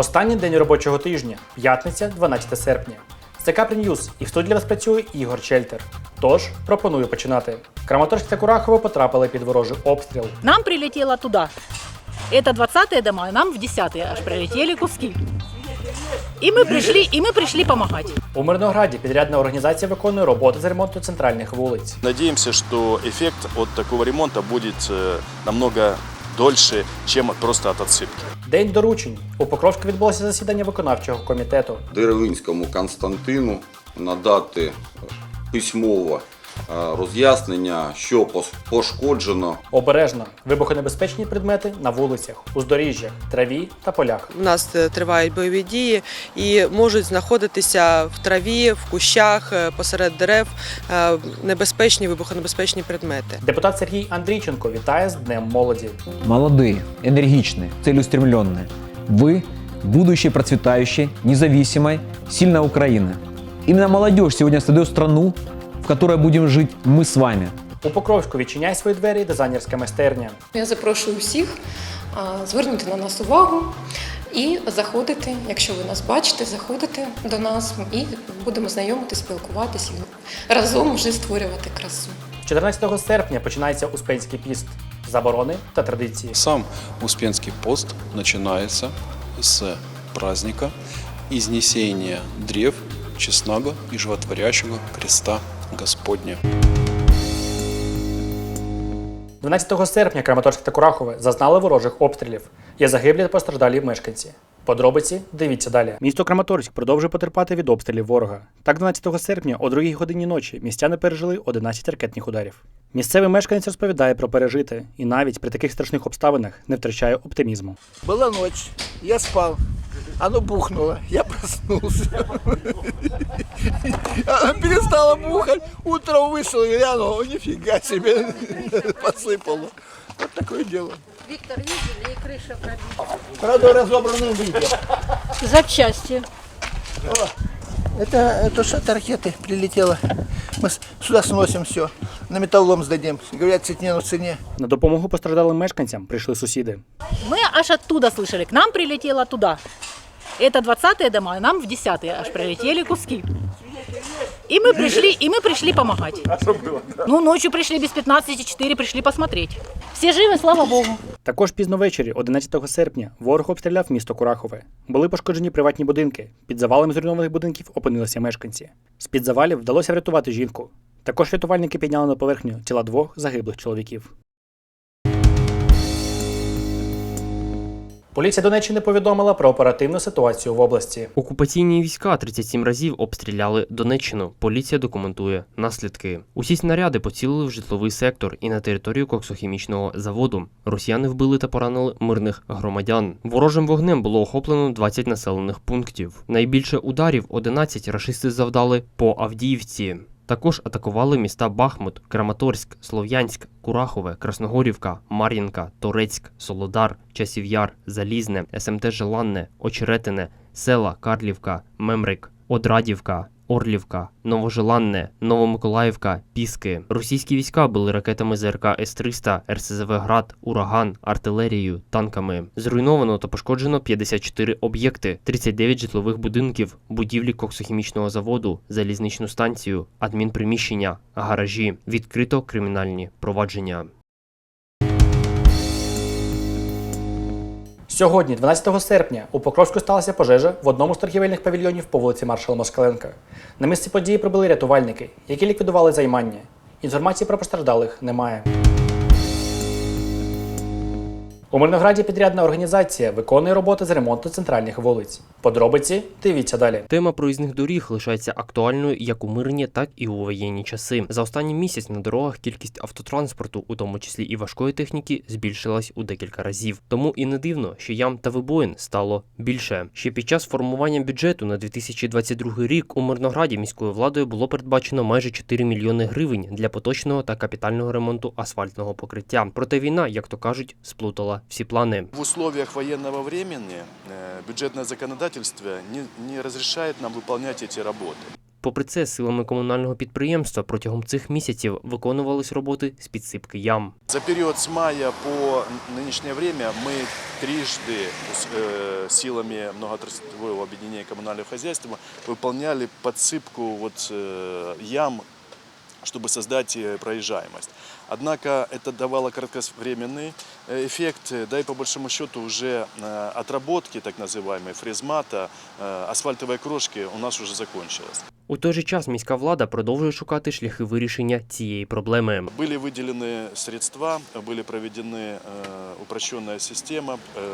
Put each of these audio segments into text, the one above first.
Останній день робочого тижня, п'ятниця, 12 серпня. Це Капрі Ньюз і в студії для вас працює Ігор Чельтер. Тож пропоную починати. Краматорськ та Курахово потрапили під ворожий обстріл. Нам прилетело туда. Это 20-е дома, а нам в 10-е аж прилетели куски. И мы пришли, и мы пришли помогать. У Мирнограді підрядна організація виконує роботи з ремонту центральних вулиць. Надеемся, что эффект от такого ремонта будет э, намного дольше, чем просто от отсыпки. День доручень. У Покровську відбулося засідання виконавчого комітету. Деревинському Константину надати письмово роз'яснення, що пос- пошкоджено Обережно вибухонебезпечні предмети на вулицях, уздоріжжях, траві та полях. У нас е, тривають бойові дії і можуть знаходитися в траві, в кущах, е, посеред дерев е, небезпечні вибухонебезпечні предмети. Депутат Сергій Андрійченко вітає з Днем молоді. Молодые, энергичные, целеустремленные. Вы – будущее процветающей, независимой, сильная Украины. Именно молодежь сегодня создает страну, в которой будем жить мы с вами. У Покровську відчиняє свої двері дизайнерська майстерня. Я запрошую всіх звернути на нас увагу і заходити, якщо ви нас бачите, заходити до нас і будемо знайомити, спілкуватися і разом вже створювати красу. 14 серпня починається Успенський піст, заборони та традиції. Сам Успенский пост начинается с праздника изнесения древ честного и животворящего креста Господня. 12 серпня Краматорськ та Курахове зазнали ворожих обстрілів. Є загиблі та постраждалі мешканці. Подробиці дивіться далі. Місто Краматорськ продовжує потерпати від обстрілів ворога. Так, 12 серпня о 2 годині ночі містяни пережили 11 ракетних ударів. Місцевий мешканець розповідає про пережите і навіть при таких страшних обставинах не втрачає оптимізму. Была ночь, я спал, оно бухнуло, я проснулся. Оно перестало бухать, утром вышел, глянул, о, нифига себе, посыпало. Вот такое дело. Виктор, видели, и крыша пробита. Правда, разобранные выйдет. Запчасти. Это, это что от ракеты прилетело. Мы с- сюда сносим все, на металлом сдадим. Говорят, цене на цене. На допомогу постраждалим мешканцям прийшли сусіди. Мы аж оттуда слышали, к нам прилетело туда. Это 20-е дома, а нам в 10-е аж прилетели куски. И мы пришли, и мы пришли помогать. Ну, ночью пришли без 15-4, пришли посмотреть. Все живы, слава богу. Також пізно ввечері, 11 серпня, ворог обстріляв місто Курахове. Були пошкоджені приватні будинки. Під завалами зруйнованих будинків опинилися мешканці. З-під завалів вдалося врятувати жінку. Також рятувальники підняли на поверхню тіла двох загиблих чоловіків. Поліція Донеччини повідомила про оперативну ситуацію в області. Окупаційні війська 37 разів обстріляли Донеччину. Поліція документує наслідки. Усі снаряди поцілили в житловий сектор і на територію коксохімічного заводу. Росіяни вбили та поранили мирних громадян. Ворожим вогнем було охоплено 20 населених пунктів. Найбільше ударів 11 рашисти завдали по Авдіївці. Також атакували міста Бахмут, Краматорськ, Слов'янськ, Курахове, Красногорівка, Мар'їнка, Торецьк, Солодар, Часів'яр, Залізне, СМТ Желанне, Очеретине, села Карлівка, Мемрик, Одрадівка, Орлівка, Новожеланне, Новомиколаївка, Піски. Російські війська били ракетами ЗРК С-300, РСЗВ Град, Ураган, артилерією, танками. Зруйновано та пошкоджено 54 об'єкти, 39 житлових будинків, будівлі коксохімічного заводу, залізничну станцію, адмінприміщення, гаражі. Відкрито кримінальні провадження. Сьогодні, 12 серпня, у Покровську сталася пожежа в одному з торгівельних павільйонів по вулиці Маршала Москаленка. На місці події прибули рятувальники, які ліквідували займання. Інформації про постраждалих немає. У Мирнограді підрядна організація виконує роботи з ремонту центральних вулиць. Подробиці дивіться далі. Тема проїзних доріг лишається актуальною як у мирні, так і у воєнні часи. За останній місяць на дорогах кількість автотранспорту, у тому числі і важкої техніки, збільшилась у декілька разів. Тому і не дивно, що ям та вибоїн стало більше. Ще під час формування бюджету на 2022 рік у Мирнограді міською владою було передбачено майже 4 мільйони гривень для поточного та капітального ремонту асфальтного покриття. Проте війна, як то кажуть, сплутала всі плани. В условиях военного времени э, бюджетное законодательство не, не разрешает нам выполнять эти работы. Попри це, силами комунального підприємства протягом цих місяців виконувались роботи з підсипки ям. За период с мая по нынешнее время мы трижды с- э, силами многоотраслевого объединения коммунального хозяйства выполняли подсыпку вот, э, ям, чтобы создать э, проезжаемость. Однако это давало кратковременный э, эффект, э, да и по большому счету уже э, отработки так называемой фрезмата, э, асфальтовой крошки у нас уже закончилась. У той же час міська влада продовжує шукати шляхи вирішення цієї проблеми. Были выделены средства, были проведены э, упрощенная система, э,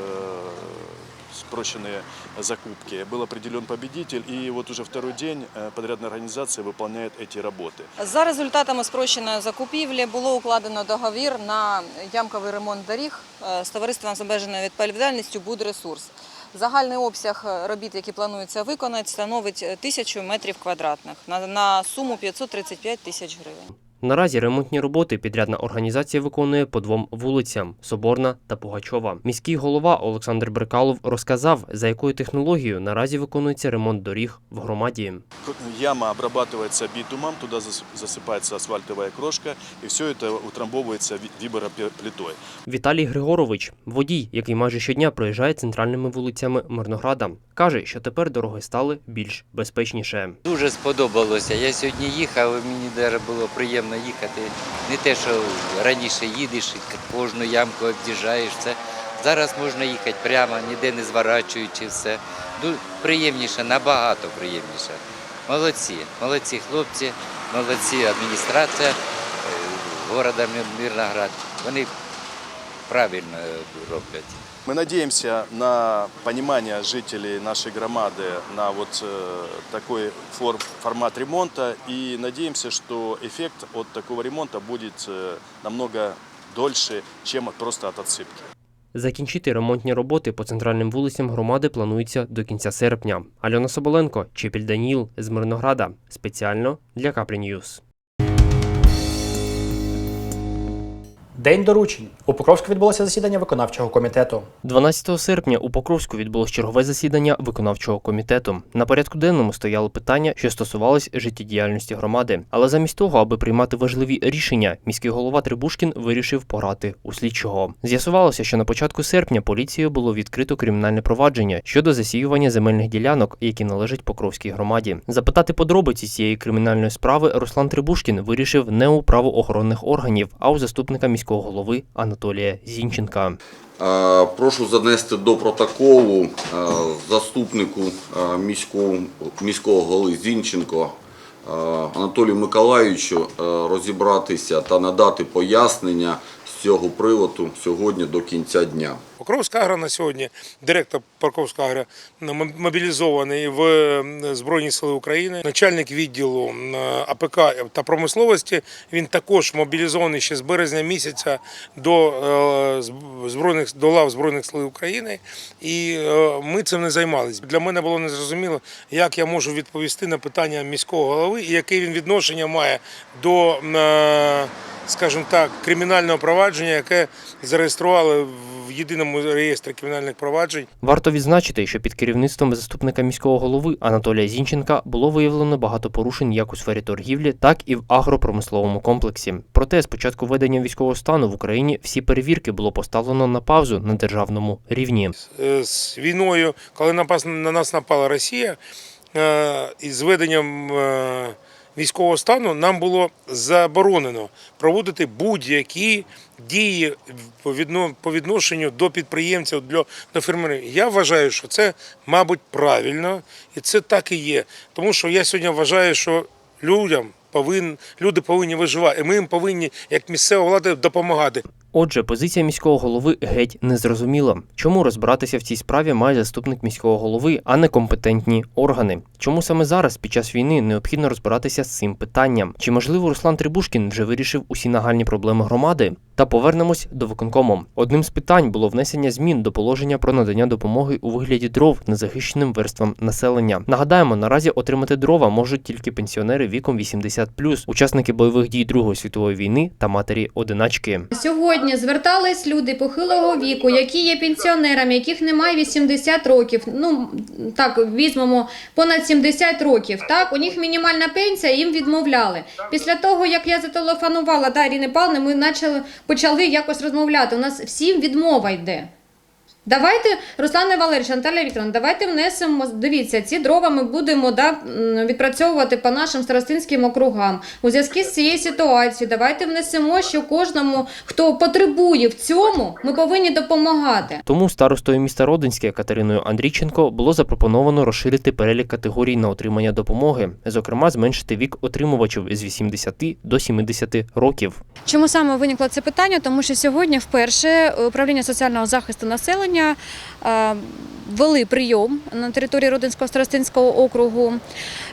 спрощенные закупки. Был определен победитель, и вот уже второй день э, подрядная организация выполняет эти работы. За результатами спрощеної закупівлі було укладено договір на ямковий ремонт доріг е, з товариством з обмеженою відповідальністю «Будресурс». Загальний обсяг е, робіт, які планується виконати, становить е, тисячу метрів квадратних на, на суму 535 тисяч гривень. Наразі ремонтні роботи підрядна організація виконує по двом вулицям Соборна та Пугачова. Міський голова Олександр Брикалов розказав, за якою технологією наразі виконується ремонт доріг в громаді. К- Яма обрабатывается битумом, туда зас- засыпается асфальтовая крошка, и все это утрамбовывается ви- вибороплитой. Віталій Григорович, водій, який майже щодня проїжджає центральними вулицями Мирнограда, каже, що тепер дороги стали більш безпечніше. Дуже сподобалося. Я сьогодні їхав, і мені даже було приємно їхати. Не те, що раніше їдеш, кожну ямку об'їжджаєш. Це зараз можна їхати прямо, ніде не зворачуючи все. Приємніше, набагато приємніше. Молодці, молодці хлопці, молодці адміністрація е, города Мирноград. Вони правильно е, роблять. Мы надеемся на понимание жителей нашей громады на вот э, такой фор- формат ремонта и надеемся, что эффект от такого ремонта будет э, намного дольше, чем от- просто от отсыпки. Закінчити ремонтні роботи по центральним вулицям громади планується до кінця серпня. Альона Соболенко, Чепіль Даніл з Мирнограда. Спеціально для Капрі Ньюз. День доручень. У Покровську відбулося засідання виконавчого комітету. 12 серпня у Покровську відбулось чергове засідання виконавчого комітету. На порядку денному стояли питання, що стосувались життєдіяльності громади. Але замість того, аби приймати важливі рішення, міський голова Трибушкін вирішив пограти у слідчого. З'ясувалося, що на початку серпня поліцією було відкрито кримінальне провадження щодо засіювання земельних ділянок, які належать Покровській громаді. Запитати подробиці цієї кримінальної справи Руслан Трибушкін вирішив не у правоохоронних органів, а у заступника міського голови Анатолія Зінченка. Прошу занести до протоколу заступнику міського, міського голови Зінченко Анатолію Миколаївичу розібратися та надати пояснення з цього приводу сьогодні до кінця дня. Покровська агро на сьогодні, директор Покровська агро м- мобілізований в Збройні Сили України, начальник відділу АПК та промисловості. Він також мобілізований ще з березня місяця до е, збройних до лав Збройних сил України. І е, ми цим не займалися. Для мене було незрозуміло, як я можу відповісти на питання міського голови і яке він відношення має до. е, скажімо так, кримінального провадження, яке зареєстрували в єдиному реєстрі кримінальних проваджень. Варто відзначити, що під керівництвом заступника міського голови Анатолія Зінченка було виявлено багато порушень як у сфері торгівлі, так і в агропромисловому комплексі. Проте з початку введення військового стану в Україні всі перевірки було поставлено на паузу на державному рівні. Е, З війною, коли напас- на нас напала Росія, е, і з введенням е, військового стану нам було заборонено проводити будь-які дії по відно- по відношенню до підприємців, для- до фермерів. Я вважаю, що це, мабуть, правильно, і це так і є. Тому що я сьогодні вважаю, що людям повин, люди повинні виживати, і ми їм повинні, як місцева влада, допомагати. Отже, позиція міського голови геть незрозуміла. Чому розбиратися в цій справі має заступник міського голови, а не компетентні органи? Чому саме зараз, під час війни, необхідно розбиратися з цим питанням? Чи можливо Руслан Трибушкін вже вирішив усі нагальні проблеми громади? Та повернемось до виконкому. Одним з питань було внесення змін до положення про надання допомоги у вигляді дров незахищеним верствам населення. Нагадаємо, наразі отримати дрова можуть тільки пенсіонери віком 80+, учасники бойових дій Другої світової війни та матері одиначки. Сьогодні звертались люди похилого віку, які є пенсіонерами, яких немає 80 років. Ну так візьмемо понад 70 років. Так, у них мінімальна пенсія, їм відмовляли. Після того, як я зателефонувала Дарі Ірини Павловни, ми почали, почали якось розмовляти. У нас всім відмова йде. Давайте, Руслане Валерійович, Наталя Вікторовна, давайте внесемо. Дивіться, ці дрова ми будемо да, відпрацьовувати по нашим старостинським округам. У зв'язку з цією ситуацією, давайте внесемо, що кожному, хто потребує в цьому, ми повинні допомагати. Тому старостою міста Родинське Катериною Андрійченко було запропоновано розширити перелік категорій на отримання допомоги, зокрема зменшити вік отримувачів з 80 до 70 років. Чому саме виникло це питання? Тому що сьогодні вперше управління соціального захисту населення е, ввели прийом на території Родинського старостинського округу,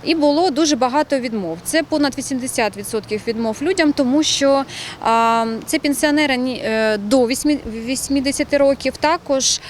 і було дуже багато відмов. Це понад 80% відмов людям, тому що це пенсіонери е, до 8 80 років. Також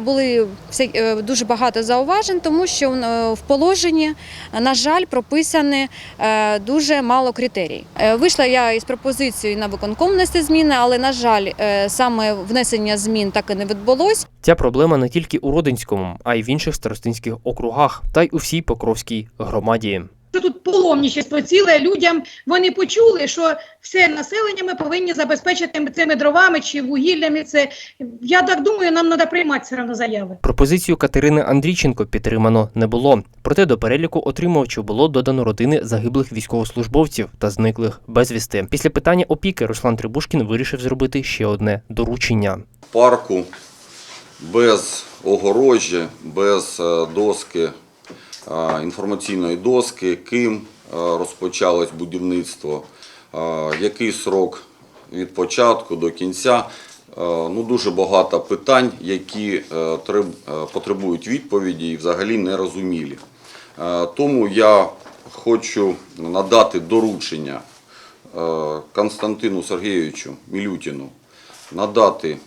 були е, дуже багато зауважень, тому що е, в положенні, на жаль, прописані е, дуже мало критерій. Вийшла я із пропозицією на виконком внести зміни, але на жаль, саме внесення змін так і не відбулось. Ця проблема не тільки у Родинському, а й в інших старостинських округах, та й у всій Покровській громаді. що тут паломничество ціле людям. Вони почули, що все населення ми повинні забезпечити цими дровами чи вугіллями. Це я так думаю, нам треба приймати все одно заяви. Пропозицію Катерини Андрійченко підтримано не було. Проте до переліку отримувачів було додано родини загиблих військовослужбовців та зниклих безвісти. Після питання опіки Руслан Трибушкін вирішив зробити ще одне доручення. парку без огорожі, без е, доски, е, інформаційної доски, ким е, розпочалось будівництво, який срок від початку до кінця. Ну, дуже багато питань, які треб- потребують відповіді і взагалі нерозумілі. Тому я хочу надати доручення Константину Сергійовичу Мілютіну надати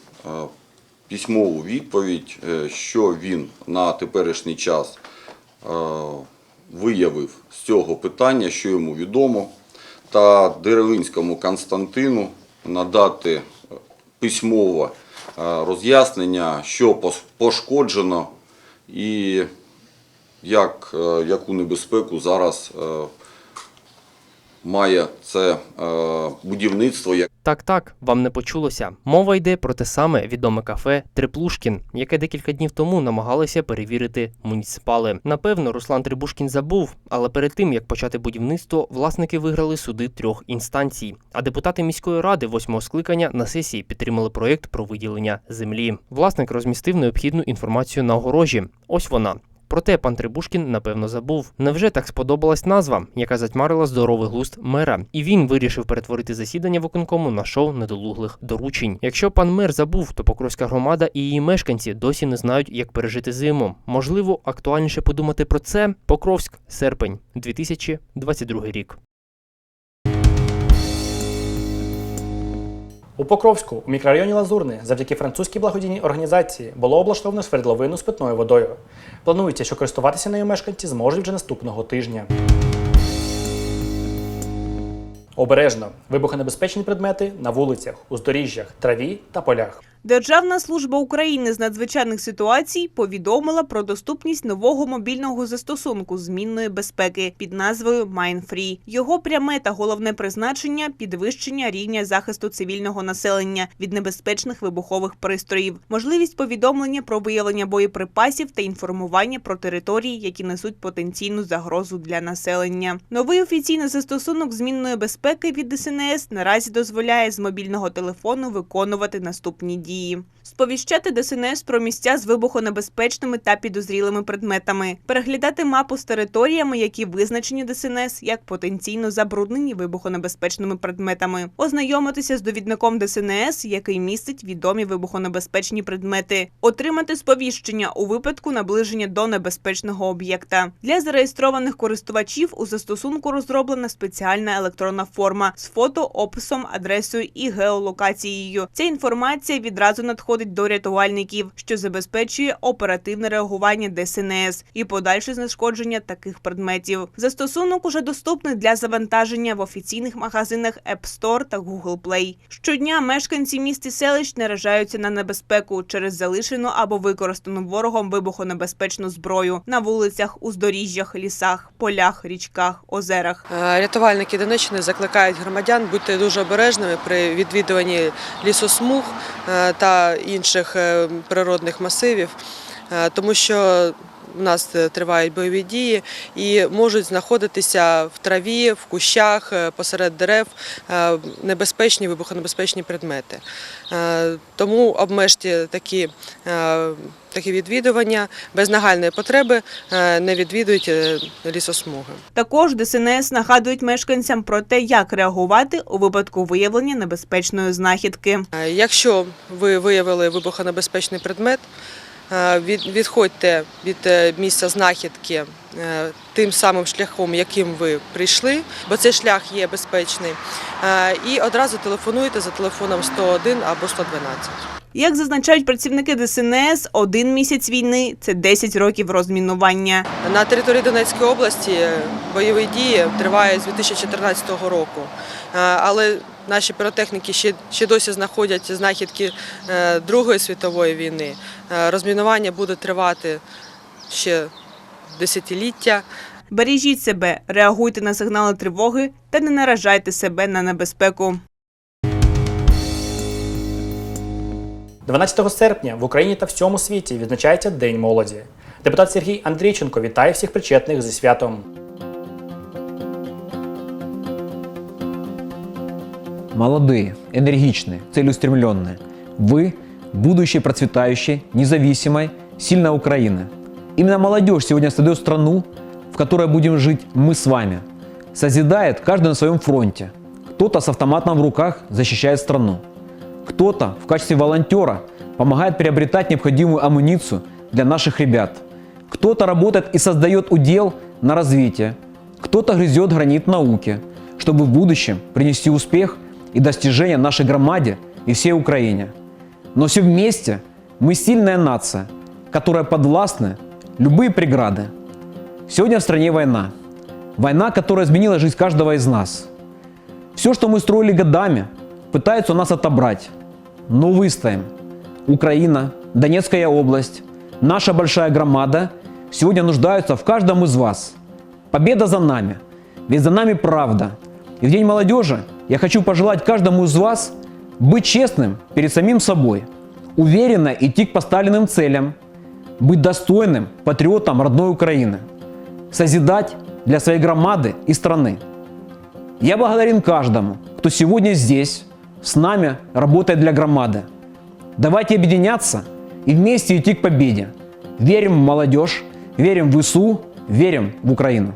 письмову відповідь, е, що він на теперішній час е, виявив з цього питання, що йому відомо, та Деревинському Константину надати письмове е, роз'яснення, що пошкоджено і як, яку небезпеку зараз має це е, будівництво. Так, так, вам не почулося. Мова йде про те саме відоме кафе Триплушкін, яке декілька днів тому намагалися перевірити муніципали. Напевно, Руслан Трибушкін забув, але перед тим як почати будівництво, власники виграли суди трьох інстанцій. А депутати міської ради восьмого скликання на сесії підтримали проєкт про виділення землі. Власник розмістив необхідну інформацію на огорожі. Ось вона. Проте пан Трибушкін напевно забув. Невже так сподобалась назва, яка затьмарила здоровий глузд мера, і він вирішив перетворити засідання виконкому на шоу недолуглих доручень. Якщо пан мер забув, то Покровська громада і її мешканці досі не знають, як пережити зиму. Можливо, актуальніше подумати про це. Покровськ, серпень, 2022 рік. У Покровську, у мікрорайоні Лазурне, завдяки французькій благодійній організації було облаштовано свердловину з питною водою. Планується, що користуватися нею мешканці зможуть вже наступного тижня. Обережно вибухонебезпечні предмети на вулицях, уздоріжжях, траві та полях. Державна служба України з надзвичайних ситуацій повідомила про доступність нового мобільного застосунку змінної безпеки під назвою MindFree. Його пряме та головне призначення підвищення рівня захисту цивільного населення від небезпечних вибухових пристроїв, можливість повідомлення про виявлення боєприпасів та інформування про території, які несуть потенційну загрозу для населення. Новий офіційний застосунок змінної безпеки від ДСНС наразі дозволяє з мобільного телефону виконувати наступні дії. Дії. Сповіщати ДСНС про місця з вибухонебезпечними та підозрілими предметами, переглядати мапу з територіями, які визначені ДСНС як потенційно забруднені вибухонебезпечними предметами, ознайомитися з довідником ДСНС, який містить відомі вибухонебезпечні предмети, отримати сповіщення у випадку наближення до небезпечного об'єкта. Для зареєстрованих користувачів у застосунку розроблена спеціальна електронна форма з фото, описом, адресою і геолокацією. Ця інформація відразу надходить до рятувальників, що забезпечує оперативне реагування ДСНС і подальше знешкодження таких предметів. Застосунок уже доступний для завантаження в офіційних магазинах App Store та Google Play. Щодня мешканці міст і селищ наражаються на небезпеку через залишену або використану ворогом вибухонебезпечну зброю на вулицях, уздоріжжях, лісах, полях, річках, озерах. Е, Рятувальники Донеччини закликають громадян бути дуже обережними при відвідуванні лісосмуг е, та інших е, природних масивів, е, тому що у нас е, тривають бойові дії і можуть знаходитися в траві, в кущах, е, посеред дерев е, небезпечні вибухонебезпечні предмети. Тому обмежте такі, такі відвідування без нагальної потреби не відвідують лісосмуги. Також ДСНС нагадують мешканцям про те, як реагувати у випадку виявлення небезпечної знахідки. Якщо ви виявили вибухонебезпечний предмет, відходьте від е, місця знахідки е, тим самим шляхом, яким ви прийшли, бо цей шлях є безпечний, е, і одразу телефонуйте за телефоном 101 або 112. Як зазначають працівники ДСНС, один місяць війни це 10 років розмінування. На території Донецької області е, бойові дії тривають з 2014 року. Е, Але наші піротехніки ще, ще досі знаходять знахідки е, Другої світової війни. Е, Розмінування буде тривати ще десятиліття. Бережіть себе, реагуйте на сигнали тривоги та не наражайте себе на небезпеку. 12 серпня в Україні та всьому світі відзначається День молоді. Депутат Сергій Андрійченко вітає всіх причетних зі святом. Молодые, энергичные, целеустремленные. Вы – будущее процветающей, независимой, сильной Украины. Именно молодежь сегодня создает страну, в которой будем жить мы с вами. Созидает каждый на своем фронте. Кто-то с автоматом в руках защищает страну. Кто-то в качестве волонтера помогает приобретать необходимую амуницию для наших ребят. Кто-то работает и создает удел на развитие. Кто-то грызет гранит науки, чтобы в будущем принести успех и достижения нашей громаде и всей Украине. Но все вместе мы сильная нация, которая подвластны любые преграды. Сегодня в стране война. Война, которая изменила жизнь каждого из нас. Все, что мы строили годами, пытаются у нас отобрать. Но выстоим. Украина, Донецкая область, наша большая громада сегодня нуждаются в каждом из вас. Победа за нами. Ведь за нами правда. И в День молодежи я хочу пожелать каждому из вас быть честным перед самим собой, уверенно идти к поставленным целям, быть достойным патриотом родной Украины, созидать для своей громады и страны. Я благодарен каждому, кто сегодня здесь, с нами, работает для громады. Давайте объединяться и вместе идти к победе. Верим в молодежь, верим в ИСУ, верим в Украину.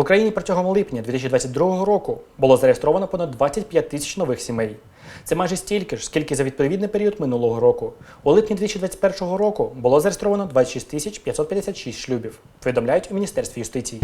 В Україні протягом липня 2022 року було зареєстровано понад 25 тисяч нових сімей. Це майже стільки ж, скільки за відповідний період минулого року. У липні 2021 року було зареєстровано 26 тисяч 556 шлюбів, повідомляють у Міністерстві юстиції.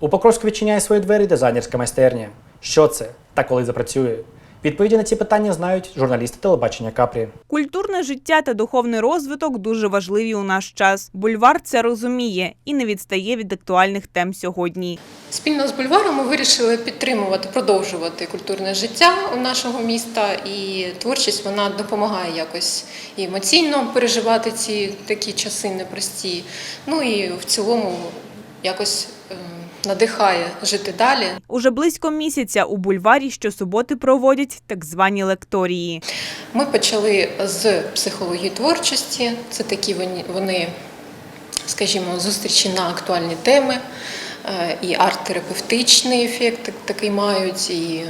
У Покровську відчиняє свої двері дизайнерська майстерня. Що це та коли запрацює? Відповіді на ці питання знають журналісти телебачення Капрі. Культурне життя та духовний розвиток дуже важливі у наш час. Бульвар це розуміє і не відстає від актуальних тем сьогодні. Спільно з бульваром ми вирішили підтримувати, продовжувати культурне життя у нашого міста, і творчість вона допомагає якось і емоційно переживати ці такі часи непрості. Ну і в цілому якось е, надихає жити далі. Уже близько місяця у бульварі щосуботи проводять так звані лекторії. Ми почали з психології творчості. Це такі вони, скажімо, зустрічі на актуальні теми, е, і арт-терапевтичний ефект так- такий мають, і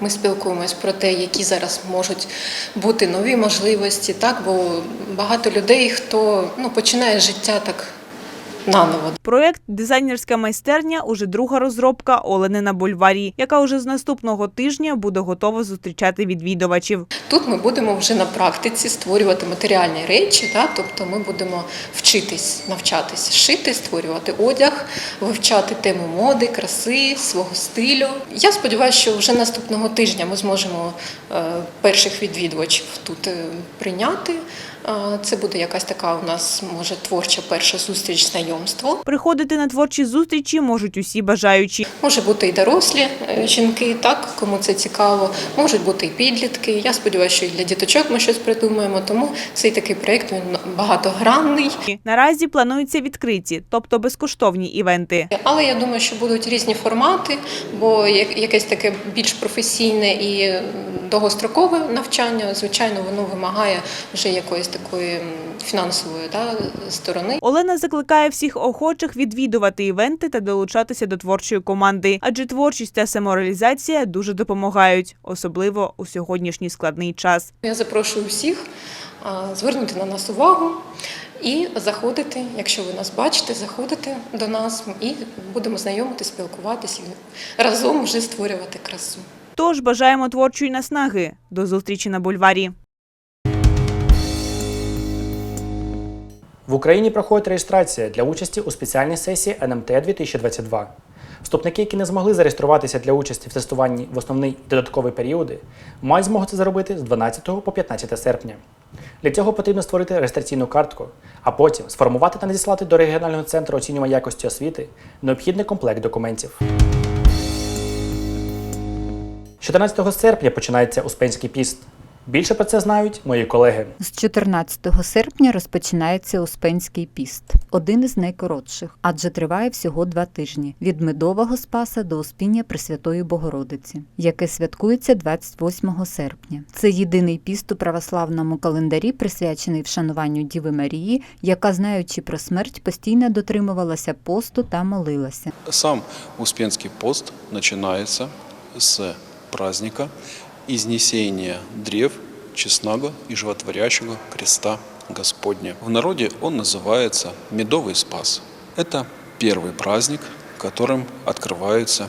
ми спілкуємось про те, які зараз можуть бути нові можливості, так, бо багато людей, хто ну, починає життя так наново. Проект Дизайнерська майстерня уже друга розробка Олени на бульварі, яка уже з наступного тижня буде готова зустрічати відвідувачів. Тут ми будемо вже на практиці створювати матеріальні речі, да? тобто ми будемо вчитись, навчатись шити, створювати одяг, вивчати тему моди, краси, свого стилю. Я сподіваюся, що вже наступного тижня ми зможемо е, перших відвідувачів тут е, прийняти. Це буде якась така у нас може творча перша зустріч знайомство. Приходити на творчі зустрічі можуть усі бажаючі. Може бути і дорослі е, жінки, так кому це цікаво, можуть бути і підлітки. Я сподіваюся, що і для діточок ми щось придумаємо. Тому цей такий проєкт він багатогранний. Наразі плануються відкриті, тобто безкоштовні івенти. Але я думаю, що будуть різні формати, бо як- якесь таке більш професійне і довгострокове навчання, звичайно, воно вимагає вже якоїсь такої фінансової да, сторони. Олена закликає всіх охочих відвідувати івенти та долучатися до творчої команди, адже творчість та самореалізація дуже допомагають, особливо у сьогоднішній складний час. Я запрошую всіх звернути на нас увагу і заходити, якщо ви нас бачите, заходити до нас і будемо знайомитися, спілкуватися і разом вже створювати красу. Тож бажаємо творчої наснаги. До зустрічі на бульварі. В Україні проходить реєстрація для участі у спеціальній сесії НМТ 2022. Вступники, які не змогли зареєструватися для участі в тестуванні в основний додатковий періоди, мають змогу це зробити з 12 по 15 серпня. Для цього потрібно створити реєстраційну картку, а потім сформувати та надіслати до регіонального центру оцінювання якості освіти необхідний комплект документів. 14 серпня починається Успенський піст. Більше про це знають мої колеги. З 14 серпня розпочинається Успенський піст, один із найкоротших, адже триває всього два тижні від медового спаса до Успіння Пресвятої Богородиці, яке святкується 28 серпня. Це єдиний піст у православному календарі, присвячений вшануванню Діви Марії, яка, знаючи про смерть, постійно дотримувалася посту та молилася. Сам Успенский пост начинается с праздника изнесения древ честного и животворящего креста Господня. В народе он называется Медовый Спас. Это первый праздник, которым открывается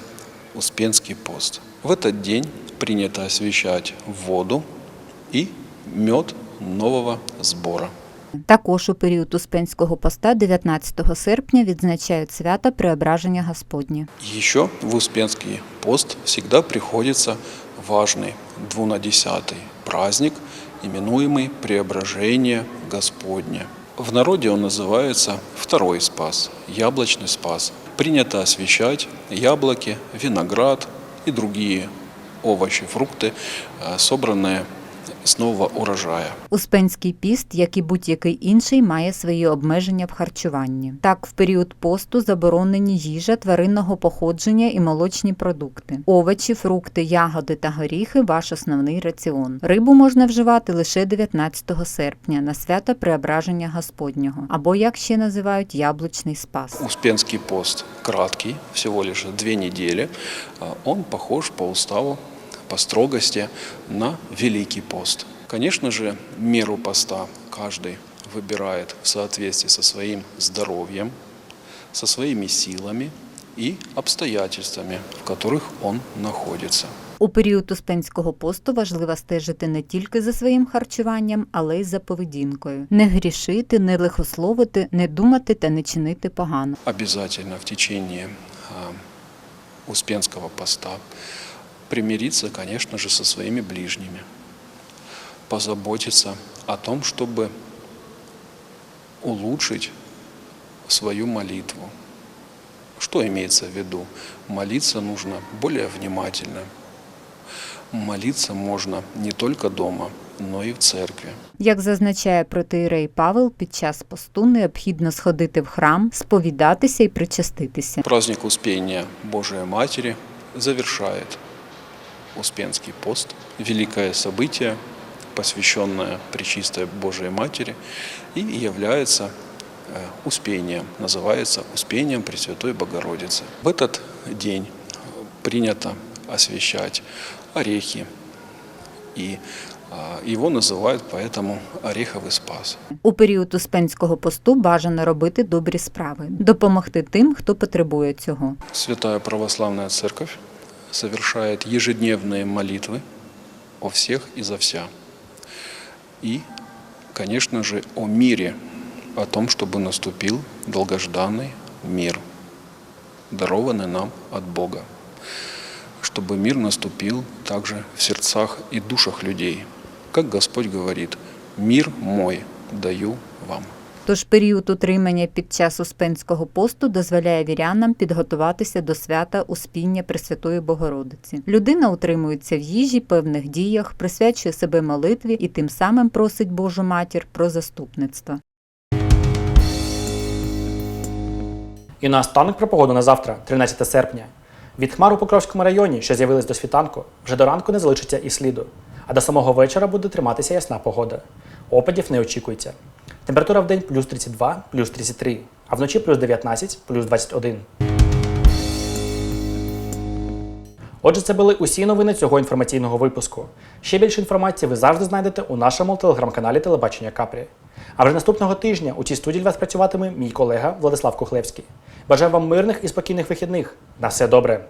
Успенский пост. В этот день принято освещать воду и мед нового сбора. Також у період Успенського поста 19 серпня відзначають свято Преображення Господнє. Еще в Успенский пост всегда приходится важный двунадесятый праздник, именуемый Преображение Господне. В народе он называется Второй Спас, Яблочный Спас. Принято освещать яблоки, виноград и другие овощи, фрукты, э, собранные с нового урожая. Успенський піст, як і будь-який інший, має свої обмеження в харчуванні. Так, в період посту заборонені їжа тваринного походження і молочні продукти. Овочі, фрукти, ягоди та горіхи ваш основний раціон. Рибу можна вживати лише 19 серпня на свято Преображення Господнього, або як ще називають яблучний спас. Успенский пост краткий, всего лишь две недели. А Он похож по уставу, по строгости на Великий пост. Конечно же, меру поста каждый выбирает в соответствии со своим здоровьем, со своими силами и обстоятельствами, в которых он находится. У період Успенського посту важливо стежити не тільки за своїм харчуванням, але й за поведінкою. Не грішити, не лихословити, не думати та не чинити погано. Обязательно в течение а, Успенского поста примириться, конечно же, со своими ближними, позаботиться о том, чтобы улучшить свою молитву. Что имеется в виду? Молиться нужно более внимательно. Молиться можно не только дома, но и в церкви. Як зазначає протиєрей Павел, під час посту необхідно сходити в храм, сповідатися і причаститися. Праздник Успения Божией Матери завершает Успенский пост, великое событие, посвященное Пречистой Божией Матери, и является Успение называется Успением Пресвятой Богородицы. В этот день принято освещать орехи, и а, его называют поэтому Ореховый Спас. У період Успенського посту бажано робити добрі справи, допомогти тим, хто потребує цього. Святая Православная Церковь совершает ежедневные молитвы о всех и за вся. И, конечно же, о мире, о том, чтобы наступил долгожданный мир, дарованный нам от Бога. Чтобы мир наступил также в сердцах и душах людей. Как Господь говорит, «Мир мой даю вам». Тож період утримання під час Успенського посту дозволяє вірянам підготуватися до свята Успіння Пресвятої Богородиці. Людина утримується в їжі, певних діях, присвячує себе молитві і тим самим просить Божу матір про заступництво. І наостанок про погоду на завтра, 13 серпня. Від хмар у Покровському районі, що з'явились до світанку, вже до ранку не залишиться і сліду, а до самого вечора буде триматися ясна погода. Опадів не очікується. Температура в день плюс 32, плюс 33, а вночі плюс 19, плюс 21. Отже, це були усі новини цього інформаційного випуску. Ще більше інформації ви завжди знайдете у нашому телеграм-каналі Телебачення Капрі. А вже наступного тижня у цій студії для вас працюватиме мій колега Владислав Кухлевський. Бажаю вам мирних і спокійних вихідних. На все добре!